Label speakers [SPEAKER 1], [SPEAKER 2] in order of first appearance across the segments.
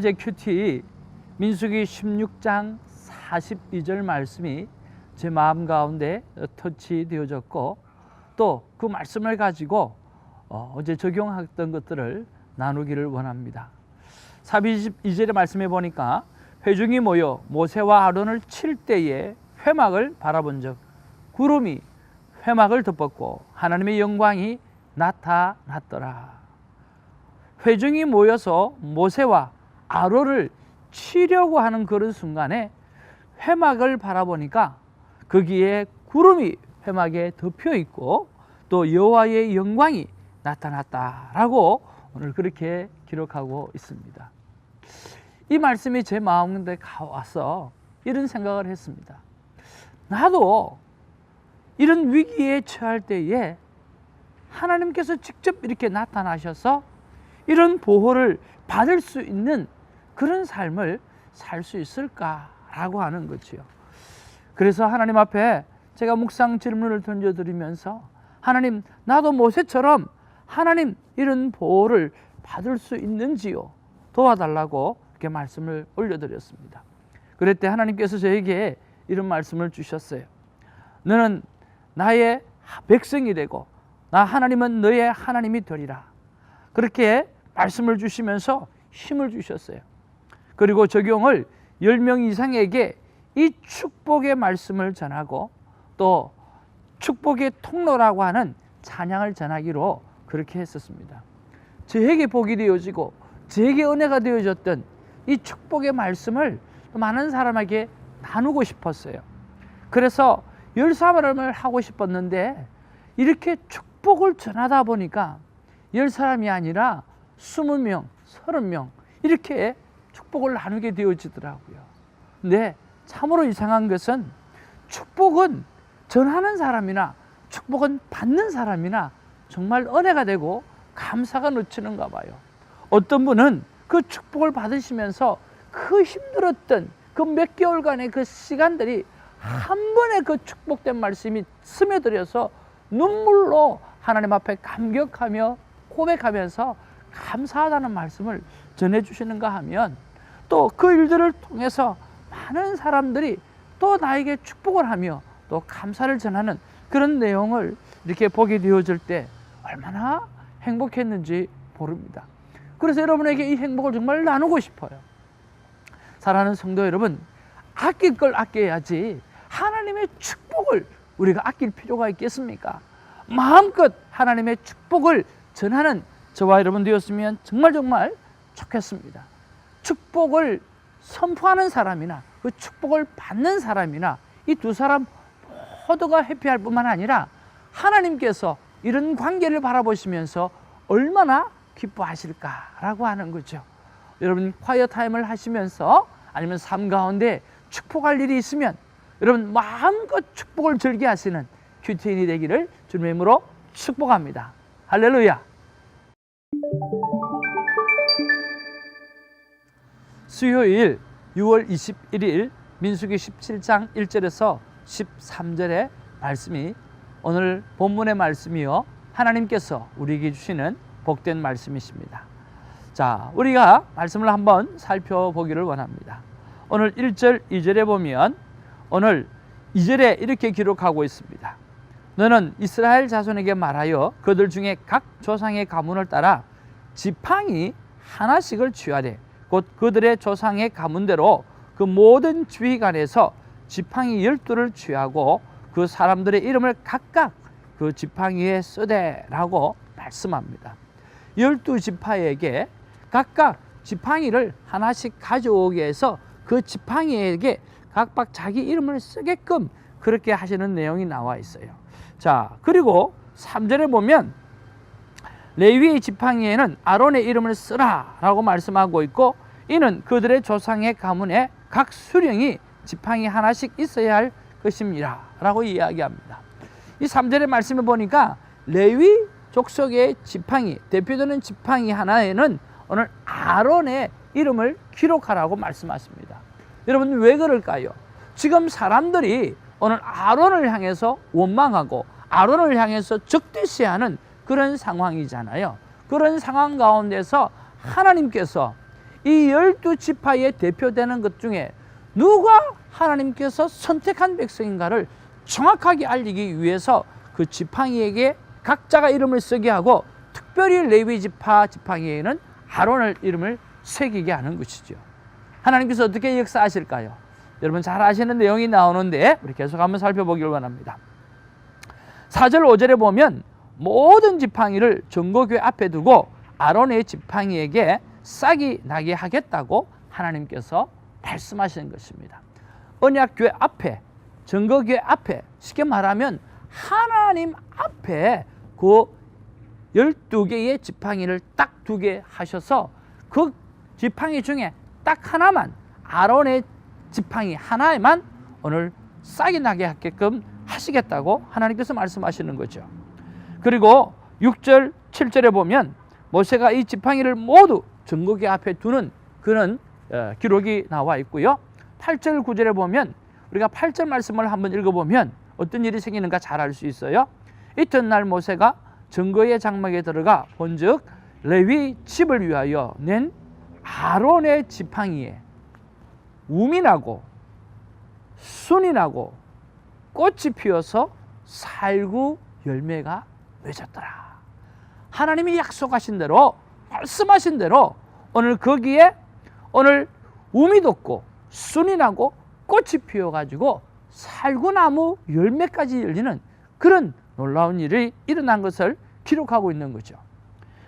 [SPEAKER 1] 어제 큐티 민수기 16장 42절 말씀이 제 마음 가운데 터치되어졌고 또 그 말씀을 가지고 어, 어제 적용했던 것들을 나누기를 원합니다. 42절의 말씀에 보니까 회중이 모여 모세와 아론을 칠 때에 회막을 바라본 적 구름이 회막을 덮었고 하나님의 영광이 나타났더라. 회중이 모여서 모세와 아론을 치려고 하는 그런 순간에 회막을 바라보니까 거기에 구름이 회막에 덮여 있고 또 여호와의 영광이 나타났다라고 오늘 그렇게 기록하고 있습니다. 이 말씀이 제 마음에 와서 이런 생각을 했습니다. 나도 이런 위기에 처할 때에 하나님께서 직접 이렇게 나타나셔서 이런 보호를 받을 수 있는 그런 삶을 살 수 있을까라고 하는 거지요. 그래서 하나님 앞에 제가 묵상 질문을 던져드리면서 하나님 나도 모세처럼 하나님 이런 보호를 받을 수 있는지요 도와달라고 이렇게 말씀을 올려드렸습니다. 그럴 때 하나님께서 저에게 이런 말씀을 주셨어요. 너는 나의 백성이 되고 나 하나님은 너의 하나님이 되리라. 그렇게 말씀을 주시면서 힘을 주셨어요. 그리고 적용을 10명 이상에게 이 축복의 말씀을 전하고 또 축복의 통로라고 하는 찬양을 전하기로 그렇게 했었습니다. 저에게 복이 되어지고 저에게 은혜가 되어졌던 이 축복의 말씀을 많은 사람에게 나누고 싶었어요. 그래서 열 사람을 하고 싶었는데 이렇게 축복을 전하다 보니까 열 사람이 아니라 스무 명, 서른 명 이렇게 축복을 나누게 되어지더라고요. 근데 참으로 이상한 것은 축복은 전하는 사람이나 축복은 받는 사람이나 정말 은혜가 되고 감사가 넘치는가 봐요. 어떤 분은 그 축복을 받으시면서 그 힘들었던 그 몇 개월간의 그 시간들이 한 번에 그 축복된 말씀이 스며들어서 눈물로 하나님 앞에 감격하며 고백하면서 감사하다는 말씀을 전해주시는가 하면 또 그 일들을 통해서 많은 사람들이 또 나에게 축복을 하며 또 감사를 전하는 그런 내용을 이렇게 보게 되어질 때 얼마나 행복했는지 모릅니다. 그래서 여러분에게 이 행복을 정말 나누고 싶어요. 사랑하는 성도 여러분, 아낄 걸 아껴야지 하나님의 축복을 우리가 아낄 필요가 있겠습니까? 마음껏 하나님의 축복을 전하는 저와 여러분 되었으면 정말 정말 좋겠습니다. 축복을 선포하는 사람이나 그 축복을 받는 사람이나 이 두 사람 모두가 해피할 뿐만 아니라 하나님께서 이런 관계를 바라보시면서 얼마나 기뻐하실까라고 하는 거죠. 여러분 콰이어 타임을 하시면서 아니면 삶 가운데 축복할 일이 있으면 여러분 마음껏 축복을 즐기하시는 큐티인이 되기를 주님의 이름으로 축복합니다. 할렐루야. 수요일 6월 21일 민수기 17장 1절에서 13절의 말씀이 오늘 본문의 말씀이요. 하나님께서 우리에게 주시는 복된 말씀이십니다. 자, 우리가 말씀을 한번 살펴보기를 원합니다. 오늘 1절, 2절에 보면 오늘 2절에 이렇게 기록하고 있습니다. 너는 이스라엘 자손에게 말하여 그들 중에 각 조상의 가문을 따라 지팡이 하나씩을 취하되 곧 그들의 조상의 가문대로 그 모든 지휘관에서 지팡이 열두를 취하고 그 사람들의 이름을 각각 그 지팡이에 쓰되라고 말씀합니다. 열두 지파에게 각각 지팡이를 하나씩 가져오게 해서 그 지팡이에게 각각 자기 이름을 쓰게끔 그렇게 하시는 내용이 나와 있어요. 자, 그리고 3절에 보면 레위의 지팡이에는 아론의 이름을 쓰라라고 말씀하고 있고 이는 그들의 조상의 가문에 각 수령이 지팡이 하나씩 있어야 할 것입니다라고 이야기합니다. 이 3절의 말씀을 보니까 레위 족속의 지팡이 대표되는 지팡이 하나에는 오늘 아론의 이름을 기록하라고 말씀하십니다. 여러분 왜 그럴까요? 지금 사람들이 오늘 아론을 향해서 원망하고 아론을 향해서 적대시하는 그런 상황이잖아요. 그런 상황 가운데서 하나님께서 이 열두 지파에 대표되는 것 중에 누가 하나님께서 선택한 백성인가를 정확하게 알리기 위해서 그 지팡이에게 각자가 이름을 쓰게 하고 특별히 레위 지파 지팡이에는 아론을 이름을 새기게 하는 것이죠. 하나님께서 어떻게 역사하실까요? 여러분 잘 아시는 내용이 나오는데 우리 계속 한번 살펴보길 원합니다. 4절 5절에 보면 모든 지팡이를 전거교회 앞에 두고 아론의 지팡이에게 싹이 나게 하겠다고 하나님께서 말씀하시는 것입니다. 언약교회 앞에 전거교회 앞에 쉽게 말하면 하나님 앞에 그 12개의 지팡이를 딱 두 개 하셔서 그 지팡이 중에 딱 하나만 아론의 지팡이 하나에만 오늘 싹이 나게 하게끔 하시겠다고 하나님께서 말씀하시는 거죠. 그리고 6절, 7절에 보면 모세가 이 지팡이를 모두 전거기 앞에 두는 그런 어, 기록이 나와 있고요. 8절, 9절에 보면 우리가 8절 말씀을 한번 읽어보면 어떤 일이 생기는가 잘 알 수 있어요. 이튿날 모세가 증거의 장막에 들어가 본즉 레위 집을 위하여 낸 아론의 지팡이에 우미 나고 순이 나고 꽃이 피어서 살구 열매가 맺었더라. 하나님이 약속하신 대로 말씀하신 대로 오늘 거기에 오늘 우미 돋고 순이 나고 꽃이 피어 가지고 살구나무 열매까지 열리는 그런 놀라운 일이 일어난 것을 기록하고 있는 거죠.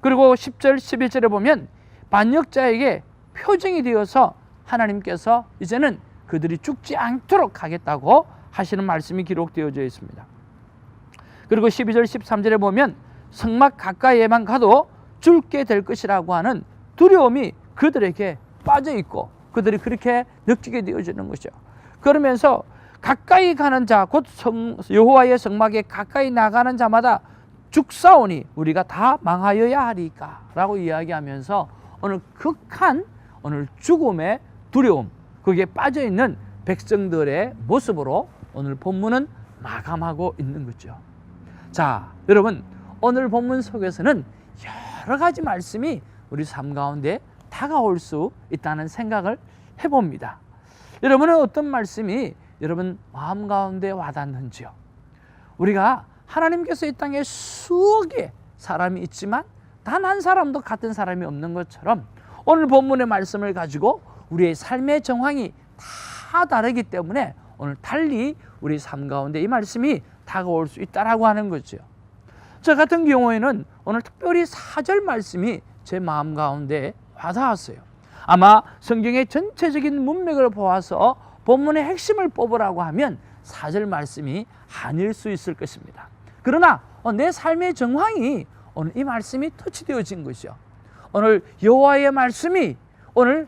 [SPEAKER 1] 그리고 10절, 11절에 보면 반역자에게 표징이 되어서 하나님께서 이제는 그들이 죽지 않도록 하겠다고 하시는 말씀이 기록되어져 있습니다. 그리고 12절, 13절에 보면 성막 가까이에만 가도 죽게 될 것이라고 하는 두려움이 그들에게 빠져 있고 그들이 그렇게 느끼게 되어지는 것이죠. 그러면서 가까이 가는 자, 곧 여호와의 성막에 가까이 나가는 자마다 죽사오니 우리가 다 망하여야 하리까라고 이야기하면서 오늘 극한 오늘 죽음의 두려움 거기에 빠져 있는 백성들의 모습으로 오늘 본문은 마감하고 있는 거죠. 자, 여러분 오늘 본문 속에서는 여러 가지 말씀이 우리 삶 가운데 다가올 수 있다는 생각을 해봅니다. 여러분은 어떤 말씀이 여러분 마음 가운데 와닿는지요? 우리가 하나님께서 이 땅에 수억의 사람이 있지만 단 한 사람도 같은 사람이 없는 것처럼 오늘 본문의 말씀을 가지고 우리의 삶의 정황이 다 다르기 때문에 오늘 달리 우리 삶 가운데 이 말씀이 다가올 수 있다라고 하는 거죠. 저 같은 경우에는 오늘 특별히 사절 말씀이 제 마음 가운데 와닿았어요. 아마 성경의 전체적인 문맥을 보아서 본문의 핵심을 뽑으라고 하면 사절 말씀이 아닐 수 있을 것입니다. 그러나 어, 내 삶의 정황이 오늘 이 말씀이 터치되어진 것이죠. 오늘 여호와의 말씀이 오늘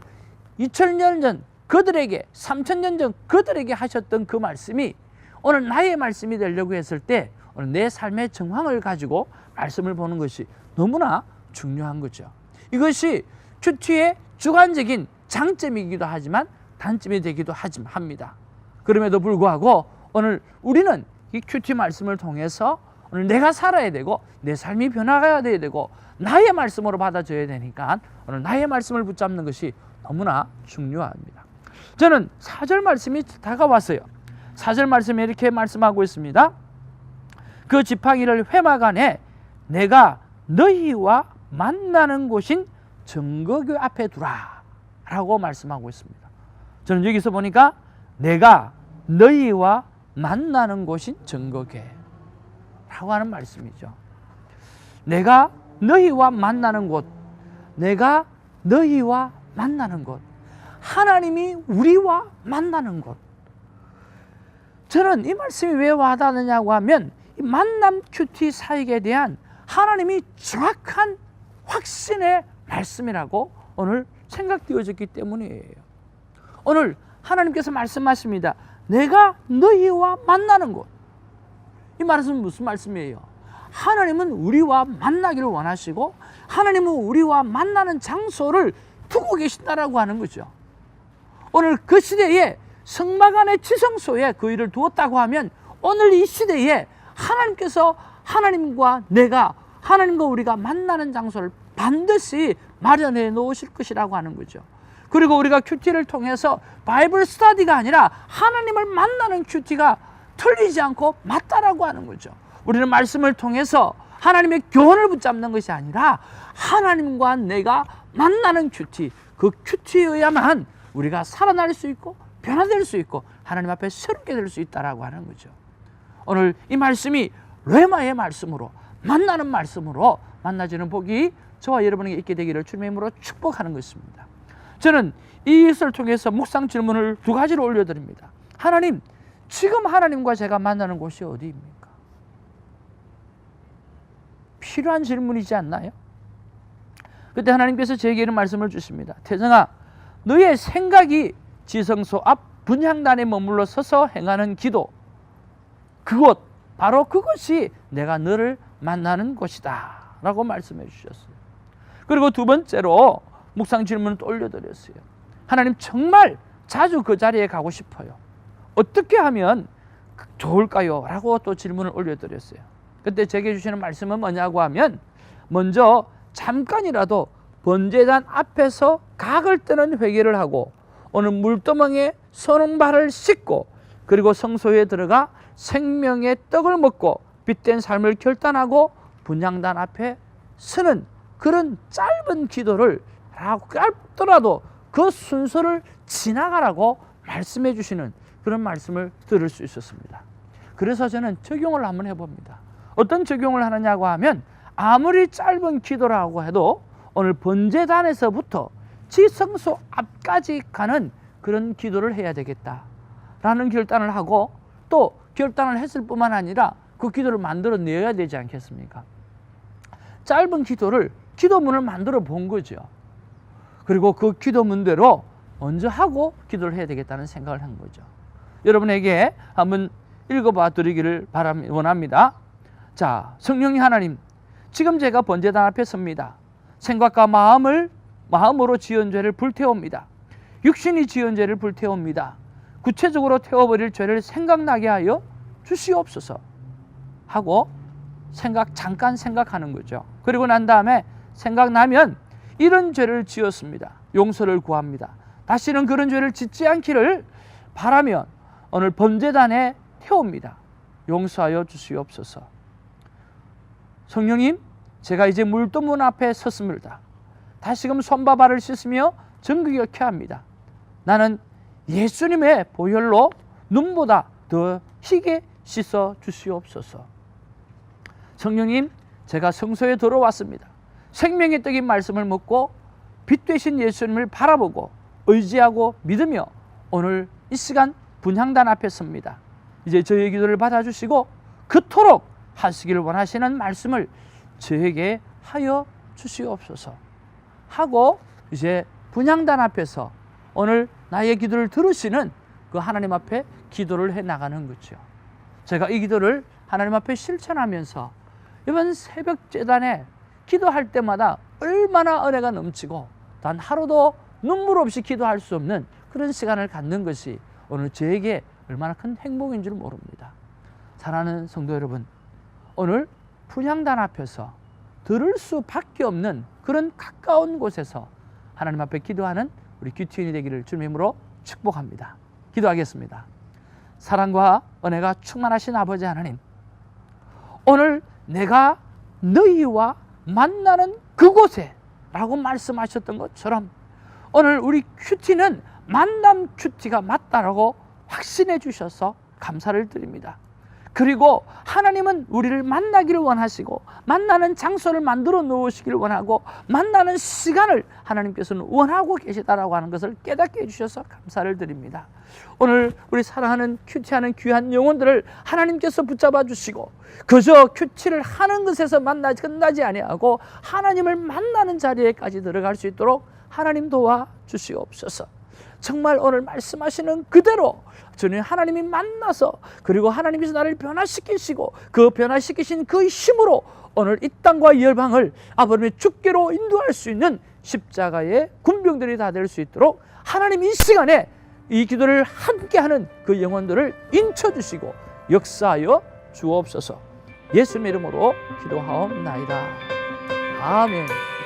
[SPEAKER 1] 2000년 전 그들에게 3000년 전 그들에게 하셨던 그 말씀이 오늘 나의 말씀이 되려고 했을 때 오늘 내 삶의 정황을 가지고 말씀을 보는 것이 너무나 중요한 거죠. 이것이 큐티의 주관적인 장점이기도 하지만 단점이 되기도 합니다. 그럼에도 불구하고 오늘 우리는 이 큐티 말씀을 통해서 오늘 내가 살아야 되고 내 삶이 변화가야 되고 나의 말씀으로 받아줘야 되니까 오늘 나의 말씀을 붙잡는 것이 너무나 중요합니다. 저는 사절 말씀이 다가왔어요. 사절 말씀에 이렇게 말씀하고 있습니다. 그 지팡이를 회막 안에 내가 너희와 만나는 곳인 정거교 앞에 두라 라고 말씀하고 있습니다. 저는 여기서 보니까 내가 너희와 만나는 곳인 정거교 라고 하는 말씀이죠. 내가 너희와 만나는 곳, 내가 너희와 만나는 곳, 하나님이 우리와 만나는 곳. 저는 이 말씀이 왜 와닿느냐고 하면 이 만남 큐티 사역에 대한 하나님이 정확한 확신의 말씀이라고 오늘 생각되어졌기 때문이에요. 오늘 하나님께서 말씀하십니다. 내가 너희와 만나는 곳. 이 말씀은 무슨 말씀이에요? 하나님은 우리와 만나기를 원하시고 하나님은 우리와 만나는 장소를 두고 계신다라고 하는 거죠. 오늘 그 시대에 성막 안의 지성소에 그 일을 두었다고 하면 오늘 이 시대에 하나님께서 하나님과 내가 하나님과 우리가 만나는 장소를 반드시 마련해 놓으실 것이라고 하는 거죠. 그리고 우리가 큐티를 통해서 바이블 스터디가 아니라 하나님을 만나는 큐티가 틀리지 않고 맞다라고 하는 거죠. 우리는 말씀을 통해서 하나님의 교훈을 붙잡는 것이 아니라 하나님과 내가 만나는 큐티, 그 큐티에 의하만 우리가 살아날 수 있고 변화될 수 있고 하나님 앞에 새롭게 될 수 있다라고 하는 거죠. 오늘 이 말씀이 레마의 말씀으로 만나는 말씀으로 만나지는 복이 저와 여러분에게 있게 되기를 주님의 이름으로 축복하는 것입니다. 저는 이 일을 통해서 묵상 질문을 두 가지를 올려드립니다. 하나님, 지금 하나님과 제가 만나는 곳이 어디입니까? 필요한 질문이지 않나요? 그때 하나님께서 제게는 말씀을 주십니다. 태정아, 너의 생각이 지성소 앞 분향단에 머물러 서서 행하는 기도, 그곳, 바로 그것이 내가 너를 만나는 곳이다. 라고 말씀해 주셨어요. 그리고 두 번째로 묵상 질문을 또 올려드렸어요. 하나님 정말 자주 그 자리에 가고 싶어요. 어떻게 하면 좋을까요? 라고 또 질문을 올려드렸어요. 그때 제게 주시는 말씀은 뭐냐고 하면 먼저 잠깐이라도 번제단 앞에서 각을 뜨는 회개를 하고 오늘 물도망에 선홍발을 씻고 그리고 성소에 들어가 생명의 떡을 먹고 빛된 삶을 결단하고 분양단 앞에 서는 그런 짧은 기도를 라고 짧더라도 그 순서를 지나가라고 말씀해 주시는 그런 말씀을 들을 수 있었습니다. 그래서 저는 적용을 한번 해봅니다. 어떤 적용을 하느냐고 하면 아무리 짧은 기도라고 해도 오늘 번제단에서부터 지성소 앞까지 가는 그런 기도를 해야 되겠다라는 결단을 하고 또 결단을 했을 뿐만 아니라 그 기도를 만들어 내야 되지 않겠습니까? 짧은 기도를 기도문을 만들어 본 거죠. 그리고 그 기도문대로 먼저 하고 기도를 해야 되겠다는 생각을 한 거죠. 여러분에게 한번 읽어봐 드리기를 바람 원합니다. 자, 성령이 하나님, 지금 제가 번제단 앞에 섭니다. 생각과 마음을 마음으로 지은 죄를 불태웁니다. 육신이 지은 죄를 불태웁니다. 구체적으로 태워버릴 죄를 생각나게 하여 주시옵소서 하고 생각 잠깐 생각하는 거죠. 그리고 난 다음에 생각나면 이런 죄를 지었습니다. 용서를 구합니다. 다시는 그런 죄를 짓지 않기를 바라며 오늘 번제단에 태웁니다. 용서하여 주시옵소서. 성령님, 제가 이제 물도문 앞에 섰습니다. 다시금 손바 발을 씻으며 정극역해 합니다. 나는 예수님의 보혈로 눈보다 더 희게 씻어 주시옵소서. 성령님, 제가 성소에 들어왔습니다. 생명의 떡인 말씀을 먹고 빛 되신 예수님을 바라보고 의지하고 믿으며 오늘 이 시간 분향단 앞에 섭니다. 이제 저의 기도를 받아주시고 그토록 하시기를 원하시는 말씀을 저에게 하여 주시옵소서 하고 이제 분향단 앞에서 오늘 나의 기도를 들으시는 그 하나님 앞에 기도를 해 나가는 거죠. 제가 이 기도를 하나님 앞에 실천하면서 이번 새벽 재단에 기도할 때마다 얼마나 은혜가 넘치고 단 하루도 눈물 없이 기도할 수 없는 그런 시간을 갖는 것이 오늘 저에게 얼마나 큰 행복인 줄 모릅니다. 사랑하는 성도 여러분, 오늘 분향단 앞에서 들을 수밖에 없는 그런 가까운 곳에서 하나님 앞에 기도하는 우리 귀티인이 되기를 주님의 이름으로 축복합니다. 기도하겠습니다. 사랑과 은혜가 충만하신 아버지 하나님, 오늘 내가 너희와 만나는 그곳에 라고 말씀하셨던 것처럼 오늘 우리 큐티는 만남 큐티가 맞다라고 확신해 주셔서 감사를 드립니다. 그리고 하나님은 우리를 만나기를 원하시고 만나는 장소를 만들어 놓으시기를 원하고 만나는 시간을 하나님께서는 원하고 계시다라고 하는 것을 깨닫게 해주셔서 감사를 드립니다. 오늘 우리 사랑하는 큐티하는 귀한 영혼들을 하나님께서 붙잡아 주시고 그저 큐티를 하는 것에서 만나 끝나지 아니하고 하나님을 만나는 자리에까지 들어갈 수 있도록 하나님 도와 주시옵소서. 정말 오늘 말씀하시는 그대로 저는 하나님이 만나서 그리고 하나님께서 나를 변화시키시고 그 변화시키신 그 힘으로 오늘 이 땅과 열방을 아버님의 죽게로 인도할 수 있는 십자가의 군병들이 다 될 수 있도록 하나님 이 시간에 이 기도를 함께하는 그 영혼들을 인쳐주시고 역사하여 주옵소서 예수님 이름으로 기도하옵나이다. 아멘.